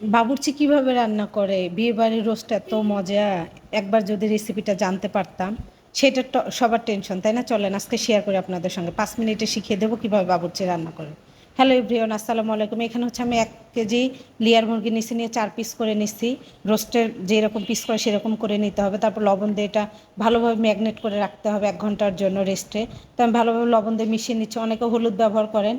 বাবুর্চি কীভাবে রান্না করে? বিয়ে বাড়ির রোস্ট এত মজা। একবার যদি রেসিপিটা জানতে পারতাম, সেটা সবার টেনশন তাই না? চলেন, আজকে শেয়ার করি আপনাদের সঙ্গে। পাঁচ মিনিটে শিখিয়ে দেবো কীভাবে বাবুর্চি রান্না করে। হ্যালো ইব্রিয়ন আসসালামু আলাইকুম। এখানে হচ্ছে আমি এক কেজি লিয়ার মুরগি নিচ্ছি নিয়ে চার পিস করে নিচ্ছি রোস্টের যেরকম পিস করে, সেরকম করে নিতে হবে। তারপর লবণ দিয়ে এটা ভালোভাবে ম্যাগনেট করে রাখতে হবে এক ঘণ্টার জন্য রেস্টে তো আমি ভালোভাবে লবণ দিয়ে মিশিয়ে নিচ্ছি। অনেকে হলুদ ব্যবহার করেন।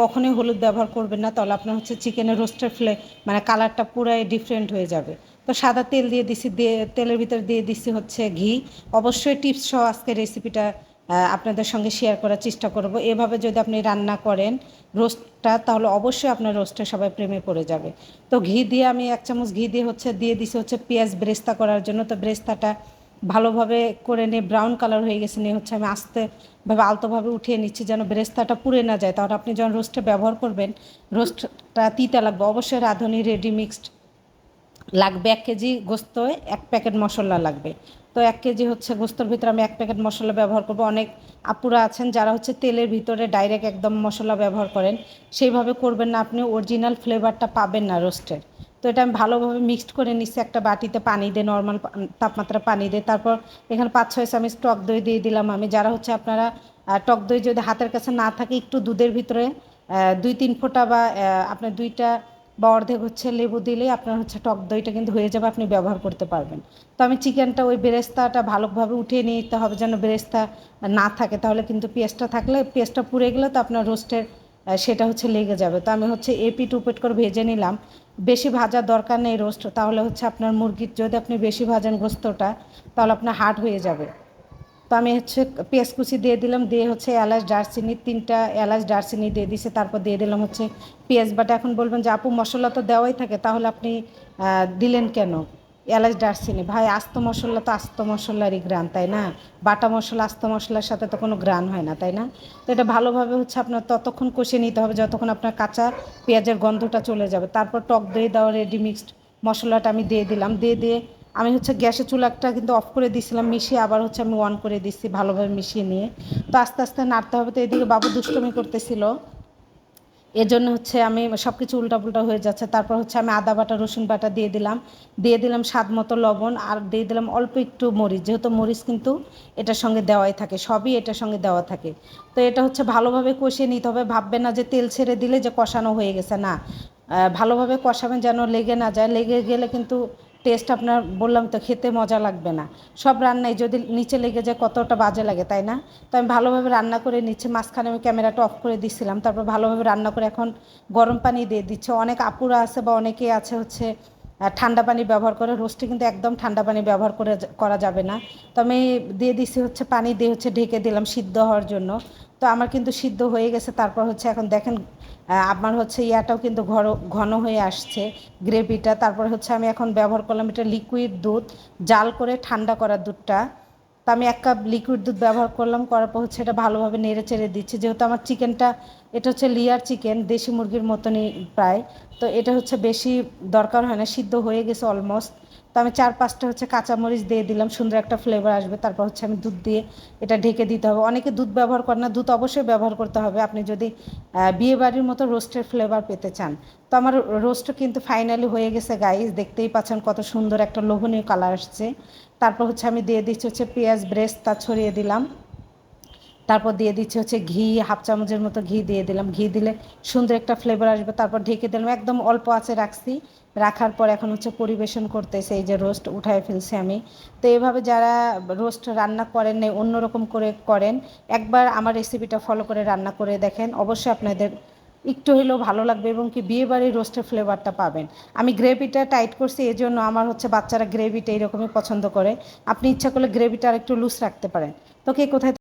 কখনোই হলুদ ব্যবহার করবেন না, তাহলে আপনার হচ্ছে চিকেনের রোস্টের ফ্লে মানে কালারটা পুরাই ডিফারেন্ট হয়ে যাবে। তো সাদা তেল দিয়ে দিছি দিয়ে তেলের ভিতরে দিয়ে দিছি হচ্ছে ঘি। অবশ্যই টিপস সহ আজকে রেসিপিটা আপনাদের সঙ্গে শেয়ার করার চেষ্টা করব। এভাবে যদি আপনি রান্না করেন রোস্টটা, তাহলে অবশ্যই আপনার রোস্টে সবাই প্রেমে পড়ে যাবে। তো ঘি দিয়ে আমি এক চামচ ঘি দিয়ে হচ্ছে, দিয়ে দিছি হচ্ছে পেঁয়াজ ব্রেস্তা করার জন্য। তো ব্রেস্তাটা ভালোভাবে করে নিয়ে ব্রাউন কালার হয়ে গেছে, নিয়ে হচ্ছে আমি আস্তে ভাবে আলতোভাবে উঠিয়ে নিচ্ছি যেন ব্রেস্তাটা পুড়ে না যায়। তাহলে আপনি যখন রোস্টে ব্যবহার করবেন রোস্টটা তিতা লাগবে। অবশ্যই রাঁধুনি রেডি মিক্সড লাগবে। এক কেজি গোস্ত, এক প্যাকেট মশলা লাগবে। তো এক কেজি হচ্ছে গোস্তর ভিতরে আমি এক প্যাকেট মশলা ব্যবহার করব। অনেক আপুরা আছেন যারা হচ্ছে তেলের ভিতরে ডাইরেক্ট একদম মশলা ব্যবহার করেন। সেইভাবে করবেন না আপনি অরিজিনাল ফ্লেভারটা পাবেন না রোস্টের তো এটা আমি ভালোভাবে মিক্সড করে নিচ্ছি একটা বাটিতে পানি দিয়ে নর্মাল তাপমাত্রা পানি দিয়ে। তারপর এখানে পাঁচ, ছয় চামচ টক দই দিয়ে দিলাম আমি। যারা হচ্ছে আপনারা টক দই যদি হাতের কাছে না থাকে, একটু দুধের ভিতরে দুই, তিন ফোঁটা বা আপনার দুইটা বা অর্ধেক হচ্ছে লেবু দিলেই আপনার হচ্ছে টক দইটা কিন্তু হয়ে যাবে, আপনি ব্যবহার করতে পারবেন। তো আমি চিকেনটা ওই বেরেস্তাটা ভালোভাবে উঠিয়ে নিতে হবে যেন বেরেস্তা না থাকে, তাহলে কিন্তু পেঁয়াজটা থাকলে পেঁয়াজটা পুড়ে গেলে তো আপনার রোস্টের সেটা হচ্ছে লেগে যাবে। তো আমি হচ্ছে এপিট উপিট করে ভেজে নিলাম। বেশি ভাজার দরকার নেই রোস্ট, তাহলে হচ্ছে আপনার মুরগির যদি আপনি বেশি ভাজেন গোস্তটা, তাহলে আপনার হার্ড হয়ে যাবে। তো আমি হচ্ছে পেঁয়াজ কুচি দিয়ে দিলাম, দিয়ে হচ্ছে এলাচ ডারচিনি তিনটা এলাচ ডারচিনি দিয়ে দিছে, তারপর দিয়ে দিলাম হচ্ছে পেঁয়াজ বাটা। এখন বলবেন যে, আপু, মশলা তো দেওয়াই থাকে, তাহলে আপনি দিলেন কেন? এলাচ দারচিনি। ভাই, আস্ত মশলা তো আস্ত মশলারই গ্রান, তাই না? বাটা মশলা, আস্ত মশলার সাথে তো কোনো গ্রান হয় না, তাই না? তো এটা ভালোভাবে হচ্ছে আপনার ততক্ষণ কষিয়ে নিতে হবে, যতক্ষণ আপনার কাঁচা পেঁয়াজের গন্ধটা চলে যাবে। তারপর টক দই দেওয়া রেডি মিক্সড মশলাটা আমি দিয়ে দিলাম। দিয়ে দিয়ে আমি হচ্ছে গ্যাসের চুলাটা কিন্তু অফ করে দিয়েছিলাম, মিশিয়ে আবার হচ্ছে আমি অন করে দিচ্ছি ভালোভাবে মিশিয়ে নিয়ে। তো আস্তে আস্তে নাড়তে হবে। তো এদিকে বাবু দুষ্টমি করতেছিল। এর জন্য হচ্ছে আমি সব কিছু উল্টাপুল্টা হয়ে যাচ্ছে। তারপর হচ্ছে আমি আদা বাটা, রসুন বাটা দিয়ে দিলাম। দিয়ে দিলাম স্বাদ মতো লবণ আর দিয়ে দিলাম অল্প একটু মরিচ। যেহেতু মরিচ কিন্তু এটার সঙ্গে দেওয়াই থাকে, সবই এটার সঙ্গে দেওয়া থাকে। তো এটা হচ্ছে ভালোভাবে কষিয়ে নিতে হবে। ভাববে না যে তেল ছেড়ে দিলে যে কষানো হয়ে গেছে, না। ভালোভাবে কষাবেন যেন লেগে না যায়। লেগে গেলে কিন্তু টেস্ট আপনার বললাম তো, খেতে মজা লাগবে না। সব রান্নায় যদি নিচে লেগে যায়, কতটা বাজে লাগে, তাই না? তো আমি ভালোভাবে রান্না করে নিচ্ছে, মাঝখানে আমি ক্যামেরাটা অফ করে দিছিলাম, তারপর ভালোভাবে রান্না করে এখন গরম পানি দিয়ে দিচ্ছে। অনেক আপুরা আছে বা অনেকেই আছে হচ্ছে ঠান্ডা পানি ব্যবহার করে, রোস্টে কিন্তু একদম ঠান্ডা পানি ব্যবহার করে করা যাবে না। তো আমি দিয়ে দিছি হচ্ছে পানি, দিয়ে হচ্ছে ঢেকে দিলাম সিদ্ধ হওয়ার জন্য। তো আমার কিন্তু সিদ্ধ হয়ে গেছে, তারপর হচ্ছে এখন দেখেন আমার হচ্ছে ইয়াটাও কিন্তু ঘর ঘন হয়ে আসছে, গ্রেভিটা। তারপর হচ্ছে আমি এখন ব্যবহার করলাম এটা লিকুইড দুধ, জাল করে ঠান্ডা করার দুধটা। তো আমি এক কাপ লিকুইড দুধ ব্যবহার করলাম, করার পর হচ্ছে এটা ভালোভাবে নেড়ে চেড়ে দিচ্ছি। যেহেতু আমার চিকেনটা, এটা হচ্ছে লিয়ার চিকেন দেশি মুরগির মতনই প্রায়। তো এটা হচ্ছে বেশি দরকার হয় না, সিদ্ধ হয়ে গেছে অলমোস্ট তো আমি চার পাঁচটা হচ্ছে কাঁচামরিচ দিয়ে দিলাম, সুন্দর একটা ফ্লেভার আসবে। তারপর হচ্ছে আমি দুধ দিয়ে এটা ঢেকে দিতে হবে। অনেকে দুধ ব্যবহার করে না, দুধ অবশ্যই ব্যবহার করতে হবে। আপনি যদি বিয়ে বাড়ির মতো রোস্টের ফ্লেভার পেতে চান। তো আমার রোস্ট কিন্তু ফাইনালি হয়ে গেছে গাইস দেখতেই পাচ্ছেন কত সুন্দর একটা লোভনীয় কালার আসছে। তারপর হচ্ছে আমি দিয়ে দিচ্ছি হচ্ছে পেঁয়াজ ব্রেস্ট তা ছড়িয়ে দিলাম। তারপর দিয়ে দিচ্ছি হচ্ছে ঘি, হাফ চামচের মতো ঘি দিয়ে দিলাম। ঘি দিলে সুন্দর একটা ফ্লেভার আসবে। তারপর ঢেকে দিলাম। একদম অল্প আছে রাখছি। রাখার পর এখন হচ্ছে পরিবেশন করতেছে, এই যে রোস্ট উঠায় ফেলছি আমি। তো এভাবে যারা রোস্ট রান্না করেন নাই, অন্যরকম করে করেন, একবার আমার রেসিপিটা ফলো করে রান্না করে দেখেন। অবশ্যই আপনাদের একটু হলেও ভালো লাগবে এবং কি বিয়ে বাড়ির রোস্টের ফ্লেভারটা পাবেন। আমি গ্রেভিটা টাইট করছি এই জন্য আমার হচ্ছে বাচ্চারা গ্রেভিটা এরকমই পছন্দ করে। আপনি ইচ্ছা করলে গ্রেভিটা আর একটু লুজ রাখতে পারেন। তো কে কোথায়